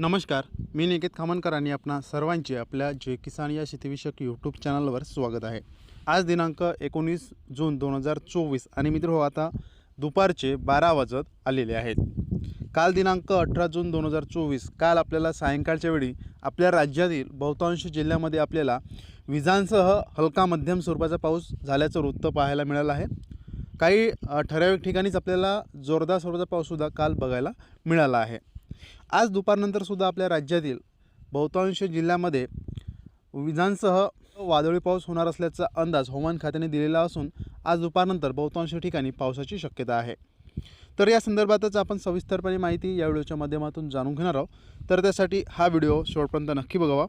नमस्कार मी निकेत खामनकर आणि आपणा सर्वांचे आपल्या जय किसान या शेतीविषयक यूट्यूब चॅनलवर स्वागत आहे. आज दिनांक एकोणीस जून दोन हजार चोवीस आणि मित्र हो आता दुपारचे बारा वाजत आलेले आहेत. काल दिनांक अठरा जून दोन हजार चोवीस काल आपल्याला सायंकाळच्या वेळी आपल्या राज्यातील बहुतांश जिल्ह्यामध्ये आपल्याला विजांसह हलका मध्यम स्वरूपाचा पाऊस झाल्याचं वृत्त पाहायला मिळालं आहे. काही ठराविक ठिकाणीच आपल्याला जोरदार स्वरूपाचा पाऊससुद्धा काल बघायला मिळाला आहे. आज दुपारनंतर सुद्धा आपल्या राज्यातील बहुतांश जिल्ह्यामध्ये विजांसह वादळी पाऊस होणार असल्याचा अंदाज हवामान खात्याने दिलेला असून आज दुपारनंतर बहुतांश ठिकाणी पावसाची शक्यता आहे. तर या संदर्भातच आपण सविस्तरपणे माहिती या व्हिडिओच्या माध्यमातून जाणून घेणार आहोत. तर त्यासाठी हा व्हिडिओ शेवटपर्यंत नक्की बघावा.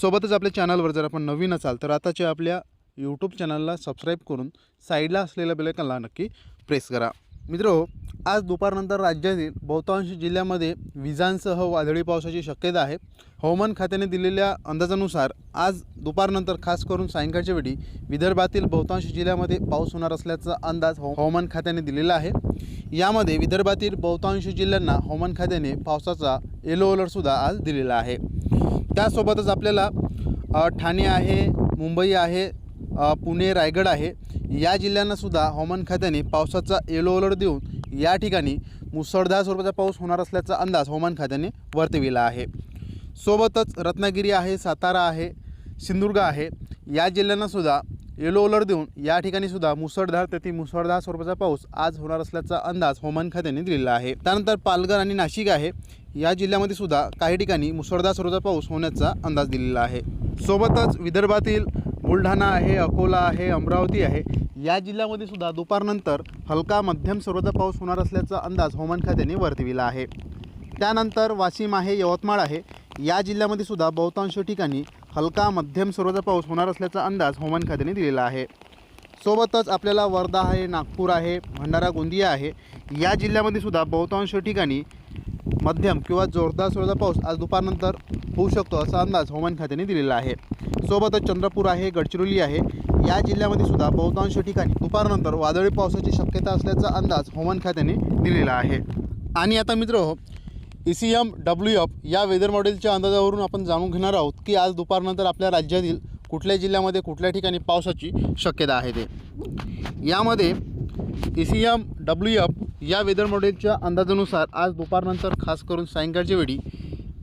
सोबतच आपल्या चॅनलवर जर आपण नवीन असाल तर आताच्या आपल्या यूट्यूब चॅनलला सबस्क्राईब करून साईडला असलेल्या बेलेकनला नक्की प्रेस करा. मित्र आज दुपारनंतर राज्यातील बहुतांश जिल्ह्यामध्ये विजांसह वादळी पावसाची शक्यता आहे. हवामान खात्याने दिलेल्या अंदाजानुसार आज दुपारनंतर खास करून सायंकाळच्या वेळी विदर्भातील बहुतांश जिल्ह्यामध्ये पाऊस होणार असल्याचा अंदाज हवामान खात्याने दिलेला आहे. यामध्ये विदर्भातील बहुतांश जिल्ह्यांना हवामान खात्याने पावसाचा येलो अलर्टसुद्धा आज दिलेला आहे. त्यासोबतच आपल्याला ठाणे आहे मुंबई आहे पुणे रायगड आहे. या जिल्ह्यांनासुद्धा हवामान खात्याने पावसाचा येलो अलर्ट देऊन या ठिकाणी मुसळधार स्वरूपाचा पाऊस होणार असल्याचा अंदाज हवामान खात्याने वर्तविला आहे. सोबतच रत्नागिरी आहे सातारा आहे सिंधुदुर्ग आहे. या जिल्ह्यांनासुद्धा येलो अलर्ट देऊन या ठिकाणी सुद्धा मुसळधार ते मुसळधार स्वरूपाचा पाऊस आज होणार असल्याचा अंदाज हवामान खात्याने दिलेला आहे. त्यानंतर पालघर आणि नाशिक आहे. या जिल्ह्यामध्ये सुद्धा काही ठिकाणी मुसळधार स्वरूपाचा पाऊस होण्याचा अंदाज दिलेला आहे. सोबतच विदर्भातील बुलढाणा आहे अकोला आहे अमरावती आहे या जिल्ह्यामध्ये सुद्धा दुपारनंतर हलका मध्यम स्वरूपाचा पाऊस होणार असल्याचा अंदाज हवामान खात्याने वर्तविला आहे. त्यानंतर वाशिम आहे यवतमाळ आहे या जिल्ह्यामध्ये सुद्धा बहुतांश ठिकाणी हलका मध्यम स्वरूपाचा पाऊस होणार असल्याचा अंदाज हवामान खात्याने दिलेला आहे. सोबतच आपल्याला वर्धा आहे नागपूर आहे भंडारा गोंदिया आहे या जिल्ह्यामध्ये सुद्धा बहुतांश ठिकाणी मध्यम किंवा जोरदार स्वरूपाचा पाऊस आज दुपारनंतर होऊ शकतो असा अंदाज हवामान खात्याने दिलेला आहे. सोबतच चंद्रपूर आहे गडचिरोली आहे या जिल्ह्यामध्ये सुद्धा बहुतांश ठिकाणी दुपारनंतर वादळी पावसाची शक्यता असल्याचा अंदाज हवामान खात्याने दिलेला आहे. आणि आता मित्र E C M W F या वेदर मॉडेलच्या अंदाजावरून आपण जाणून घेणार आहोत की आज दुपारनंतर आपल्या राज्यातील कुठल्या जिल्ह्यामध्ये कुठल्या ठिकाणी पावसाची शक्यता आहे ते. यामध्ये E C M W F या वेदर मॉडेलच्या अंदाजानुसार आज दुपारनंतर खास करून सायंकाळच्या वेळी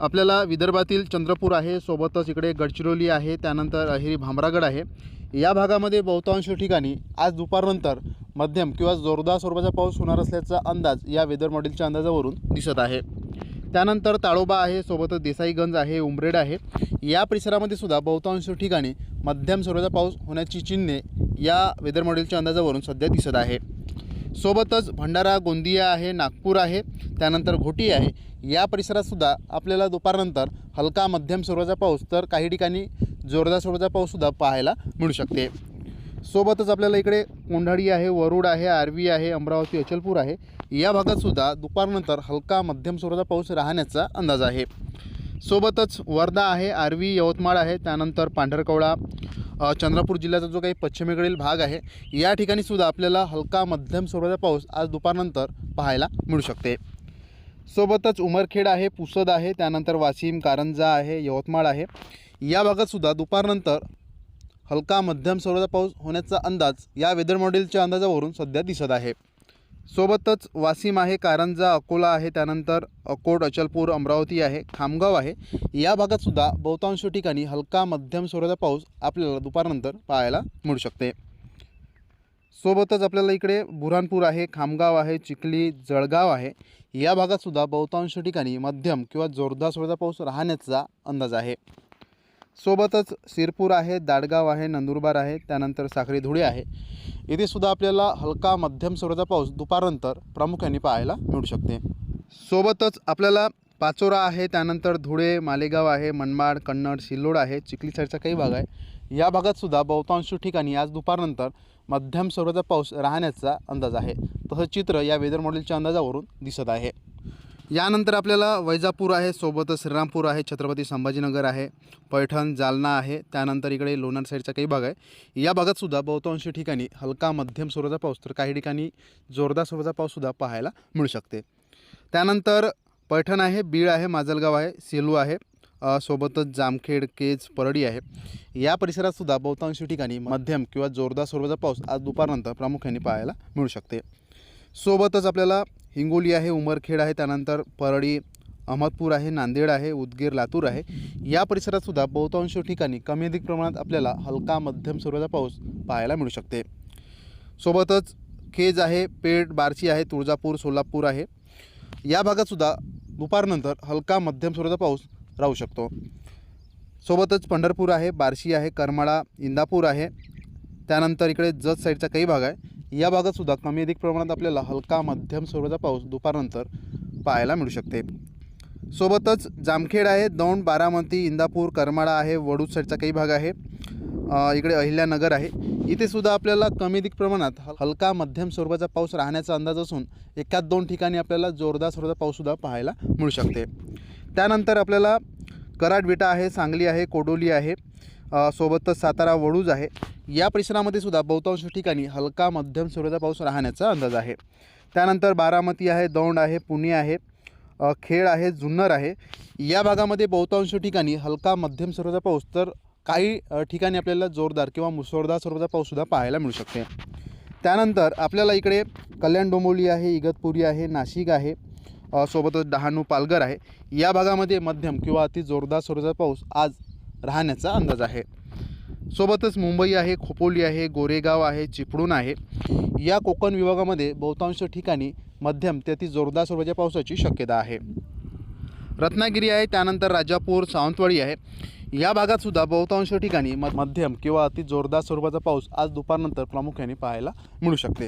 आपल्याला विदर्भातील चंद्रपूर आहे सोबतच इकडे गडचिरोली आहे त्यानंतर अहेरी भामरागड आहे. या भागामध्ये बहुतांश ठिकाणी आज दुपारनंतर मध्यम किंवा जोरदार स्वरूपाचा पाऊस होणार असल्याचा अंदाज या वेदर मॉडेलच्या अंदाजावरून दिसत आहे. त्यानंतर ताळोबा आहे सोबतच देसाईगंज आहे उमरेड आहे. या परिसरामध्ये सुद्धा बहुतांश ठिकाणी मध्यम स्वरूपाचा पाऊस होण्याची चिन्हे या वेदर मॉडेलच्या अंदाजावरून सध्या दिसत आहे. सोबतच भंडारा गोंदिया आहे नागपूर आहे त्यानंतर घोटी आहे. या परिसरातसुद्धा आपल्याला दुपारनंतर हलका मध्यम स्वरूपाचा पाऊस तर काही ठिकाणी जोरदार स्वरूपाचा पाऊससुद्धा पाहायला मिळू शकते. सोबतच आपल्याला इकडे कोंढाळी आहे वरुड आहे आरवी आहे अमरावती अचलपूर आहे. या भागातसुद्धा दुपारनंतर हलका मध्यम स्वरूपाचा पाऊस राहण्याचा अंदाज आहे. सोबतच वर्धा आहे आरवी यवतमाळ आहे त्यानंतर पांढरकवळा चंद्रपूर जिल्ह्याचा जो काही पश्चिमेकडील भाग आहे या ठिकाणी सुद्धा आपल्याला हलका मध्यम स्वरूपाचा पाऊस आज दुपारनंतर पाहायला मिळू शकते. सोबतच उमरखेड आहे पुसद आहे त्यानंतर वाशिम कारंजा आहे यवतमाळ आहे. या भागातसुद्धा दुपारनंतर हलका मध्यम स्वरूपाचा पाऊस होण्याचा अंदाज या वेदर मॉडेलच्या अंदाजावरून सध्या दिसत आहे. सोबतच वाशिम आहे कारंजा अकोला आहे त्यानंतर अकोट अचलपूर अमरावती आहे खामगाव आहे. या भागातसुद्धा बहुतांश ठिकाणी हलका मध्यम स्वरूपाचा पाऊस आपल्याला दुपारनंतर पाहायला मिळू शकते. सोबतच आपल्याला इकडे बुऱ्हाणपूर आहे खामगाव आहे चिखली जळगाव आहे. या भागातसुद्धा बहुतांश ठिकाणी मध्यम किंवा जोरदार स्वरूपाचा पाऊस राहण्याचा अंदाज आहे. सोबतच शिरपूर आहे दाडगाव आहे नंदुरबार आहे त्यानंतर साखरी धुळे आहे. इथे सुद्धा आपल्याला हलका मध्यम स्वरूपाचा पाऊस दुपारनंतर प्रामुख्याने पाहायला मिळू शकते. सोबतच आपल्याला पाचोरा आहे त्यानंतर धुळे मालेगाव आहे मनमाड कन्नड सिल्लोड आहे चिखली साईडचा काही भाग आहे. या भागात सुद्धा बहुतांश ठिकाणी आज दुपारनंतर मध्यम स्वरूपाचा पाऊस राहण्याचा अंदाज आहे. तसं चित्र या वेदर मॉडेलच्या अंदाजावरून दिसत आहे. यानंतर आपल्याला वैजापूर आहे सोबतच श्रीरामपूर आहे छत्रपती संभाजीनगर आहे पैठण जालना आहे त्यानंतर इकडे लोणार साईडचा काही भाग आहे. या भागातसुद्धा बहुतांश ठिकाणी हलका मध्यम स्वरूपाचा पाऊस तर काही ठिकाणी जोरदार स्वरूपाचा पाऊससुद्धा पाहायला मिळू शकते. त्यानंतर पैठण आहे बीड आहे माजलगाव आहे सेलू आहे सोबतच जामखेड केज परडी आहे. या परिसरातसुद्धा बहुतांशी बहुतांश ठिकाणी मध्यम किंवा जोरदार स्वरूपाचा पाऊस आज दुपारनंतर प्रामुख्याने पाहायला मिळू शकते. सोबतच आपल्याला हिंगोली आहे उमरखेड आहे त्यानंतर परळी अहमदपूर आहे नांदेड आहे उदगीर लातूर आहे. या परिसरात सुद्धा बहुतांश ठिकाणी कमी अधिक प्रमाणात आपल्याला हलका मध्यम स्वरूपाचा पाऊस पाहायला मिळू शकते. सोबतच केज आहे पेठ बार्शी आहे तुळजापूर सोलापूर आहे. या भागात सुद्धा दुपारनंतर हलका मध्यम स्वरूपाचा पाऊस राहू शकतो. सोबतच पंढरपूर आहे बार्शी आहे करमाळा इंदापूर आहे. त्यानंतर इकडे जत साईडचा काही भाग आहे. या भागात सुद्धा कमी अधिक प्रमाणात आपल्याला हलका मध्यम स्वरूपाचा पाऊस दुपारनंतर पाहायला मिळू शकते. सोबतच जामखेड आहे दौंड बारामती इंदापूर करमाळा आहे वडूद साईडचा काही भाग आहे. इकडे अहिल्यानगर आहे. इथे सुद्धा आपल्याला कमी अधिक प्रमाणात हल- हलका मध्यम स्वरूपाचा पाऊस राहण्याचा अंदाज असून एकाच दोन ठिकाणी आपल्याला जोरदार स्वरूपाचा पाऊससुद्धा पाहायला मिळू शकते. त्यानंतर आपल्याला कराड विटा आहे सांगली आहे कोडोली आहे. सोबतच सातारा वडूज आहे. या परिसरामध्ये सुद्धा बहुतांश ठिकाणी हलका मध्यम स्वरूपाचा पाऊस राहण्याचा अंदाज आहे. त्यानंतर बारामती आहे दौंड आहे पुणे आहे खेड आहे जुन्नर आहे. या भागामध्ये बहुतांश ठिकाणी हलका मध्यम स्वरूपाचा पाऊस तर काही ठिकाणी आपल्याला जोरदार किंवा मुसळधार स्वरूपाचा पाऊससुद्धा पाहायला मिळू शकते. त्यानंतर आपल्याला इकडे कल्याण डोंबोली आहे इगतपुरी आहे नाशिक आहे सोबतच डहाणू पालघर आहे. या भागामध्ये मध्यम किंवा अति जोरदार स्वरूपाचा पाऊस आज राहण्याचा अंदाज आहे. सोबतच मुंबई आहे खोपोली आहे गोरेगाव आहे चिपळूण आहे. या कोकण विभागामध्ये बहुतांश ठिकाणी मध्यम ते अति जोरदार स्वरूपाच्या पावसाची शक्यता आहे. रत्नागिरी आहे त्यानंतर राजापूर सावंतवाडी आहे. या भागात सुद्धा बहुतांश ठिकाणी म मध्यम किंवा अति जोरदार स्वरूपाचा पाऊस आज दुपारनंतर प्रामुख्याने पाहायला मिळू शकते.